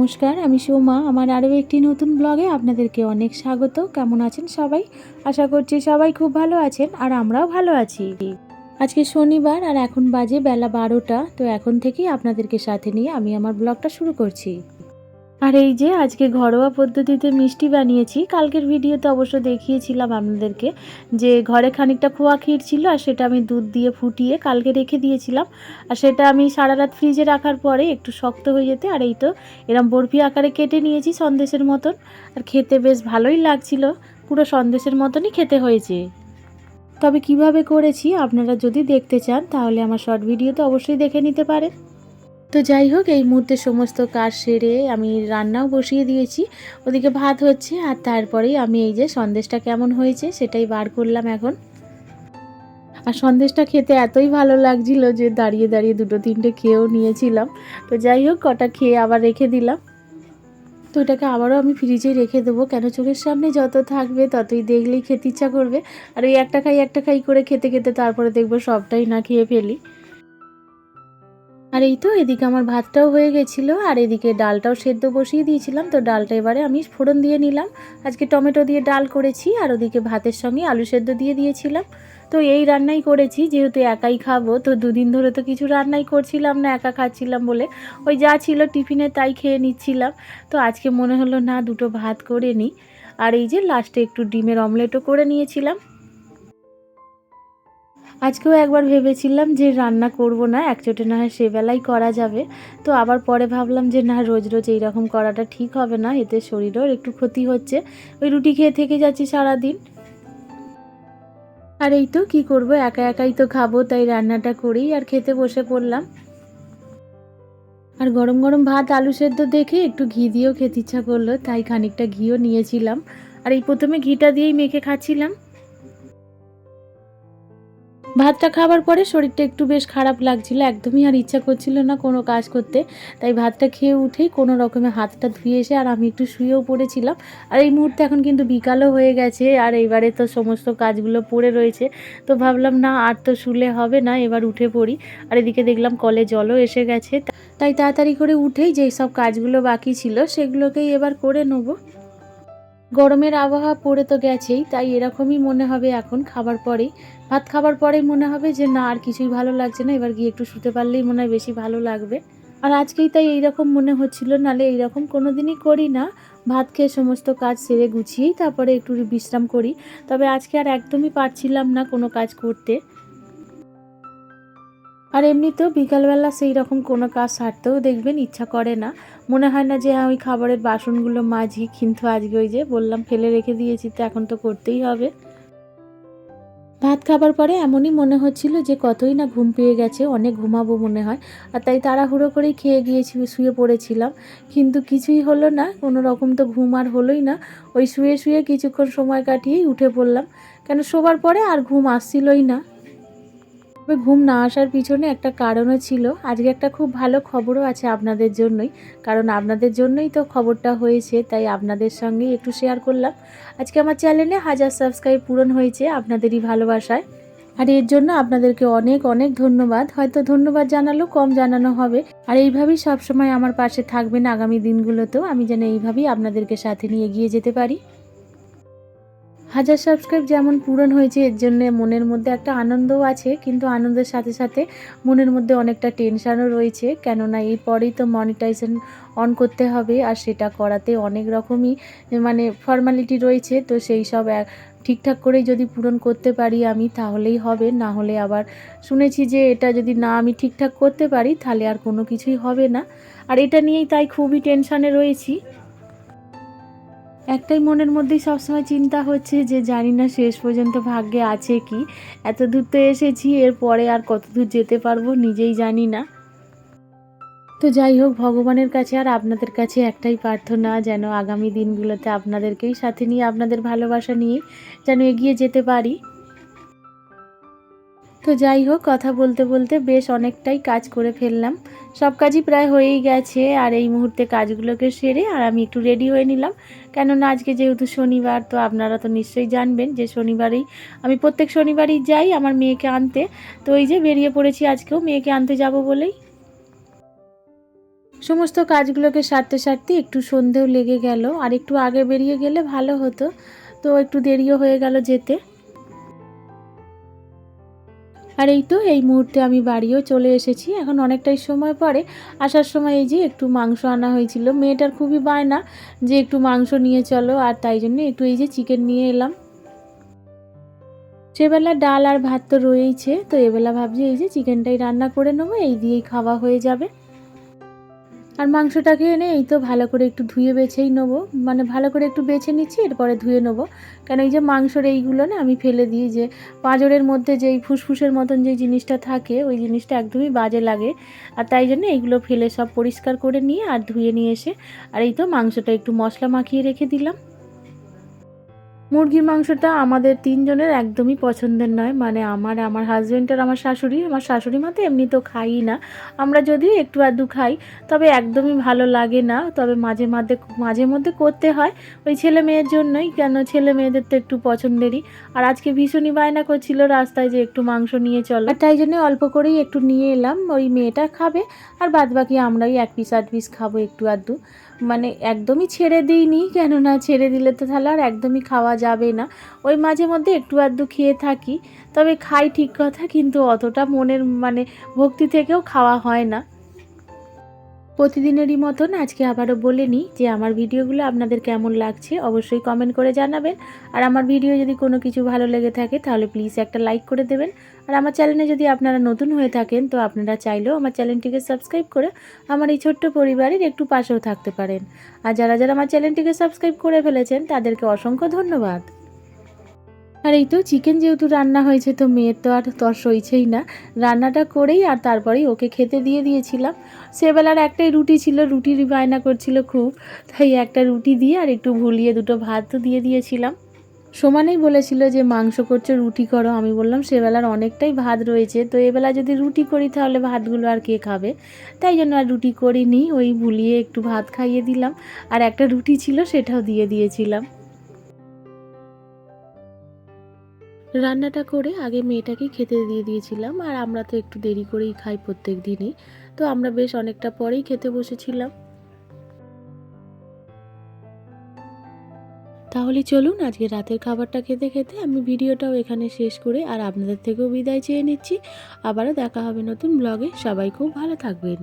নমস্কার, আমি সোমা। আমার আরও একটি নতুন ব্লগে আপনাদেরকে অনেক স্বাগত। কেমন আছেন সবাই? আশা করছি সবাই খুব ভালো আছেন আর আমরাও ভালো আছি। আজকে শনিবার আর এখন বাজে বেলা বারোটা। তো এখন থেকেই আপনাদেরকে সাথে নিয়ে আমি আমার ব্লগটা শুরু করছি। আর এই যে আজকে ঘরোয়া পদ্ধতিতে মিষ্টি বানিয়েছি, কালকের ভিডিওতে অবশ্য দেখিয়েছিলাম আপনাদেরকে যে ঘরে খানিকটা খোয়া ক্ষীর ছিল আর সেটা আমি দুধ দিয়ে ফুটিয়ে কালকে রেখে দিয়েছিলাম। আর সেটা আমি সারা রাত ফ্রিজে রাখার পরে একটু শক্ত হয়ে যেতে, আর এই তো এরম বরফি আকারে কেটে নিয়েছি সন্দেশের মতন। আর খেতে বেশ ভালোই লাগছিল, পুরো সন্দেশের মতনই খেতে হয়েছে। তবে কীভাবে করেছি আপনারা যদি দেখতে চান, তাহলে আমার শর্ট ভিডিওতে অবশ্যই দেখে নিতে পারেন। তো যাই হোক, এই মুহূর্তে সমস্ত কাজ সেরে আমি রান্নাও বসিয়ে দিয়েছি। ওদিকে ভাত হচ্ছে আর তারপরেই আমি এই যে সন্দেশটা কেমন হয়েছে সেটাই বার করলাম এখন। আর সন্দেশটা খেতে এতই ভালো লাগছিল যে দাঁড়িয়ে দাঁড়িয়ে দুটো তিনটে খেয়েও নিয়েছিলাম। তো যাই হোক, কটা খেয়ে আবার রেখে দিলাম। তো এটাকে আবারও আমি ফ্রিজে রেখে দেবো। কেন চোখের সামনে যত থাকবে ততই দেখলেই খেতে ইচ্ছা করবে। আর ওই একটা খাই একটা খাই করে খেতে খেতে তারপরে দেখব সবটাই না খেয়ে ফেলি। আর এই তো এদিকে আমার ভাতটাও হয়ে গেছিল, আর এদিকে ডালটাও সেদ্ধ বসিয়ে দিয়েছিলাম, তো ডালটা এবারে আমি ফোড়ন দিয়ে নিলাম। আজকে টমেটো দিয়ে ডাল করেছি, আর ওদিকে ভাতের সঙ্গে আলু সেদ্ধ দিয়ে দিয়েছিলাম। তো এই রান্নাই করেছি, যেহেতু একাই খাব, তো দুদিন ধরে তো কিছু রান্নাই করছিলাম না, একা খাচ্ছিলাম বলে। ওই যা ছিল টিফিনে তাই খেয়ে নিচ্ছিলাম। তো আজকে মনে হলো না দুটো ভাত করে নিই। আর এই যে লাস্টে একটু ডিমের অমলেটও করে নিয়েছিলাম। আজকেও একবার ভেবেছিলাম যে রান্না করব না একচোটে না হয় সেবেলাই করা যাবে। তো আবার পরে ভাবলাম যে না, রোজ রোজ এইরকম করাটা ঠিক হবে না, এতে শরীরেও একটু ক্ষতি হচ্ছে। ওই রুটি খেয়ে থেকে যাচ্ছি সারাদিন। আর এই তো কী করব, একা একাই তো খাব, তাই রান্নাটা করেই আর খেতে বসে পড়লাম। আর গরম গরম ভাত, আলু সেদ্ধ দেখে একটু ঘি দিয়েও খেতে ইচ্ছা করল, তাই খানিকটা ঘিও নিয়েছিলাম। আর এই প্রথমে ঘিটা দিয়েই মেখে খাচ্ছিলাম। ভাতটা খাবার পরে শরীরটা একটু বেশ খারাপ লাগছিল, একদমই আর ইচ্ছা করছিল না কোনো কাজ করতে। তাই ভাতটা খেয়ে উঠেই কোনো রকমে হাতটা ধুয়ে এসে আর আমি একটু শুয়েও পড়েছিলাম। আর এই মুহূর্তে এখন কিন্তু বিকালও হয়ে গেছে, আর এইবারে তো সমস্ত কাজগুলো পড়ে রয়েছে। তো ভাবলাম না, আর তো শুলে হবে না, এবার উঠে পড়ি। আর এদিকে দেখলাম কলে জলও এসে গেছে। তাই তাড়াতাড়ি করে উঠেই যেই সব কাজগুলো বাকি ছিল, সেগুলোকেই এবার করে নেব। গরমের আবহাওয়া পড়ে তো গেছেই, তাই এরকমই মনে হবে এখন খাবার পরেই। ভাত খাবার পরেই মনে হবে যে না, আর কিছুই ভালো লাগছে না, এবার গিয়ে একটু শুতে পারলেই মনে হয় বেশি ভালো লাগবে। আর আজকেই তাই এইরকম মনে হচ্ছিল, নালে এইরকম কোনো দিনই করি না। ভাত খেয়ে সমস্ত কাজ সেরে গুছিয়েই তারপরে একটু বিশ্রাম করি। তবে আজকে আর একদমই পারছিলাম না কোনো কাজ করতে। আর এমনিতেও বিকালবেলা সেই রকম কোনো কাজ সারতেও দেখবেন ইচ্ছা করে না। মনে হয় না যে ওই খাবারের বাসনগুলো মাঝি কিন্তু আজকে ওই যে বললাম ফেলে রেখে দিয়েছি, তো এখন তো করতেই হবে। ভাত খাবার পরে এমনই মনে হচ্ছিল যে, কতই না ঘুম পেয়ে গেছে, অনেক ঘুমাবো মনে হয়। আর তাই তাড়াহুড়ো করেই খেয়ে গিয়েছি, শুয়ে পড়েছিলাম। কিন্তু কিছুই হলো না, কোনো রকম তো ঘুম আর হলোই না। ওই শুয়ে শুয়ে কিছুক্ষণ সময় কাটিয়েই উঠে পড়লাম। কেন, শোবার পরে আর ঘুম আসছিলই না। তবে ঘুম না আসার পিছনে একটা কারণও ছিল। আজকে একটা খুব ভালো খবরও আছে আপনাদের জন্যই। কারণ আপনাদের জন্যই তো খবরটা হয়েছে, তাই আপনাদের সঙ্গে একটু শেয়ার করলাম। আজকে আমার চ্যানেলে হাজার সাবস্ক্রাইব পূরণ হয়েছে আপনাদেরই ভালোবাসায়। আর এর জন্য আপনাদেরকে অনেক অনেক ধন্যবাদ। হয়তো ধন্যবাদ জানালেও কম জানানো হবে। আর এইভাবেই সবসময় আমার পাশে থাকবেন আগামী দিনগুলোতেও। আমি যেন এইভাবেই আপনাদেরকে সাথে নিয়ে এগিয়ে যেতে পারি। হাজার সাবস্ক্রাইব যেমন পূরণ হয়েছে, এর জন্য মনের মধ্যে একটা আনন্দও আছে, কিন্তু আনন্দের সাথে সাথে মনের মধ্যে অনেকটা টেনশানও রয়েছে। কেননা এরপরেই তো মনিটাইজেশন অন করতে হবে, আর সেটা করাতে অনেক রকমই মানে ফর্মালিটি রয়েছে, তো সেই সব ঠিকঠাক করেই যদি পূরণ করতে পারি আমি, তাহলেই হবে। না হলে আবার শুনেছি যে এটা যদি না আমি ঠিকঠাক করতে পারি, তাহলে আর কোনো কিছুই হবে না। আর এটা নিয়েই তাই খুবই টেনশানে রয়েছি। একটাই মনের মধ্যেই সবসময় চিন্তা হচ্ছে যে জানি না শেষ পর্যন্ত ভাগ্যে আছে কি। এত দূর তো এসেছি, এরপরে আর কত দূর যেতে পারব নিজেই জানি না। তো যাই হোক, ভগবানের কাছে আর আপনাদের কাছে একটাই প্রার্থনা, যেন আগামী দিনগুলোতে আপনাদেরকেই সাথে নিয়ে, আপনাদের ভালোবাসা নিয়ে যেন এগিয়ে যেতে পারি। তো যাই হোক, কথা বলতে বলতে বেশ অনেকটাই কাজ করে ফেললাম। সব কাজই প্রায় হয়েই গেছে, আর এই মুহূর্তে কাজগুলোকে সেরে আর আমি একটু রেডি হয়ে নিলাম। কেননা আজকে যেহেতু শনিবার, তো আপনারা তো নিশ্চয়ই জানবেন যে শনিবারেই আমি প্রত্যেক শনিবারই যাই আমার মেয়েকে আনতে। তো এই যে বেরিয়ে পড়েছি আজকেও মেয়েকে আনতে যাব বলেই। সমস্ত কাজগুলোকে সারতে সারতে একটু সন্ধেও লেগে গেল, আর একটু আগে বেরিয়ে গেলে ভালো হতো। তো একটু দেরিও হয়ে গেল যেতে। আর এই তো, এই মুহূর্তে আমি বাড়িও চলে এসেছি। এখন অনেকটাই সময় পরে। আসার সময় এই যে একটু মাংস আনা হয়েছিল। মেয়েটার খুবই বায়না যে একটু মাংস নিয়ে চলো, আর তাই জন্য একটু এই যে চিকেন নিয়ে এলাম। সেবেলা ডাল আর ভাত তো রয়েইছে, তো এবেলা ভাবছি এই যে চিকেনটাই রান্না করে নেব, এই দিয়েই খাওয়া হয়ে যাবে। আর মাংসটাকে এনে এই তো ভালো করে একটু ধুয়ে বেছেই নেব। মানে ভালো করে একটু বেছে নিচ্ছি, এরপরে ধুয়ে নেব। কেন এই যে মাংসর এইগুলো না আমি ফেলে দিই যে পাঁজরের মধ্যে যেই ফুসফুসের মতন যে জিনিসটা থাকে, ওই জিনিসটা একদমই বাজে লাগে। আর তাই জন্য এইগুলো ফেলে সব পরিষ্কার করে নিয়ে আর ধুয়ে নিয়ে এসে আর এই তো মাংসটা একটু মশলা মাখিয়ে রেখে দিলাম। মুরগির মাংসটা আমাদের তিনজনের একদমই পছন্দের নয়। মানে আমার আমার হাজব্যান্ড আর আমার শাশুড়ি আমার শাশুড়ি মা তো এমনি তো খাই না। আমরা যদিও একটু আধটু খাই, তবে একদমই ভালো লাগে না। তবে মাঝে মাঝে মাঝে মধ্যে করতে হয়। ওই ছেলে মেয়ের জন্যই, কেন ছেলে মেয়েদের তো একটু পছন্দেরই। আর আজকে ভীষণই বায়না করছিল রাস্তায় যে একটু মাংস নিয়ে চলো। আর তাই জন্য অল্প করেই একটু নিয়ে এলাম। ওই মেয়েটা খাবে, আর বাদ বাকি আমরাই এক পিস আধ পিস খাব একটু আধটু। মানে একদমই ছেড়ে দিইনি, কেননা ছেড়ে দিলে তো তাহলে আর একদমই খাওয়া যাবে না। ওই মাঝে মধ্যে একটু আধটু খেয়ে থাকি, তবে খাই ঠিক কথা, কিন্তু অতটা মনের মানে ভক্তি থেকেও খাওয়া হয় না। প্রতিদিনেরই মতন আজকে আবারও বলে নিই যে আমার ভিডিওগুলো আপনাদের কেমন লাগছে অবশ্যই কমেন্ট করে জানাবেন। আর আমার ভিডিও যদি কোনো কিছু ভালো লেগে থাকে তাহলে প্লিজ একটা লাইক করে দেবেন। আর আমার চ্যানেলে যদি আপনারা নতুন হয়ে থাকেন তো আপনারা চাইলেও আমার চ্যানেলটিকে সাবস্ক্রাইব করে আমার এই ছোট্ট পরিবারের একটু পাশেও থাকতে পারেন। আর যারা যারা আমার চ্যানেলটিকে সাবস্ক্রাইব করে ফেলেছেন তাদেরকে অসংখ্য ধন্যবাদ। আর এই তো চিকেন যেহেতু রান্না হয়েছে তো মেয়ের তো আর তর সইছেই না। রান্নাটা করেই আর তারপরেই ওকে খেতে দিয়ে দিয়েছিলাম। সেবেলার একটাই রুটি ছিল, রুটির বায়না করছিল খুব। তাই একটা রুটি দিয়ে আর একটু ভুলিয়ে দুটো ভাত দিয়ে দিয়েছিলাম। সমানেই বলেছিল যে মাংস করছ, রুটি করো। আমি বললাম, সেবেলার অনেকটাই ভাত রয়েছে। তো এবেলা যদি রুটি করি তাহলে ভাতগুলো আর কে খাবে? তাই জন্য আর রুটি করিনি। ওই ভুলিয়ে একটু ভাত খাইয়ে দিলাম। আর একটা রুটি ছিল সেটাও দিয়ে দিয়েছিলাম। রান্নাটা করে আগে মেয়েটাকে খেতে দিয়ে দিয়েছিলাম, আর আমরা তো একটু দেরি করেই খাই প্রত্যেক দিনই। তো আমরা বেশ অনেকটা পরেই খেতে বসেছিলাম। তাহলে চলুন আজকে রাতের খাবারটা খেতে খেতে আমি ভিডিওটাও এখানে শেষ করে আর আপনাদের থেকেও বিদায় চেয়ে নিচ্ছি। আবারও দেখা হবে নতুন ব্লগে সবাই খুব ভালো থাকবেন।